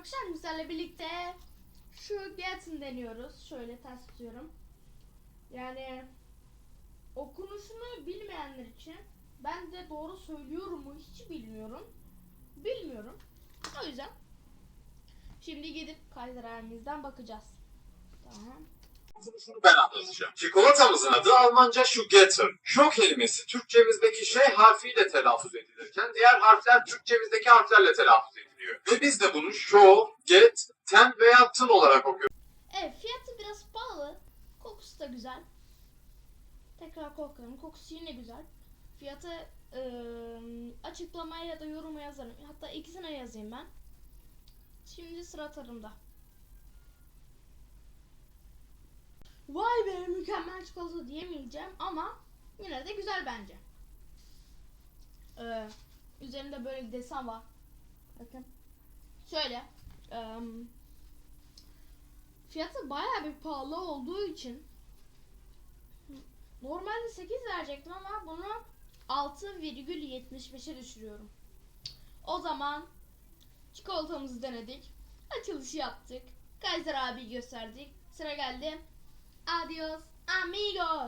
arkadaşlar sizlerle birlikte şu Gatın deniyoruz. Şöyle ters tutuyorum. Yani okunuşunu bilmeyenler için ben de doğru söylüyorum mu hiç bilmiyorum. Bilmiyorum. O yüzden şimdi gidip kaydıralimizden bakacağız. Tamam. Şunu ben anlatacağım. Çikolatamızın adı Almanca Sugetter. Şu kelimesi Türkçemizdeki şey harfiyle telaffuz edilirken diğer harfler Türkçemizdeki harflerle telaffuz ediliyor. Ve biz de bunu show, get, ten veya tın olarak okuyoruz. Evet fiyatı biraz pahalı. Kokusu da güzel. Tekrar koklayalım. Kokusu yine güzel. Fiyatı eee açıklamaya ya da yoruma yazarım. Hatta ikisine yazayım ben. Şimdi sıra tarımda. Mükemmel çikolata diyemeyeceğim ama yine de güzel bence. Eee üzerinde böyle bir desen var. Bakın. Şöyle. eee Fiyatı bayağı bir pahalı olduğu için normalde 8 verecektim ama bunu 6,75'e düşürüyorum. O zaman çikolatamızı denedik. Açılışı yaptık. Kaiser abi gösterdik. Sıra geldi. Adiós, amigos.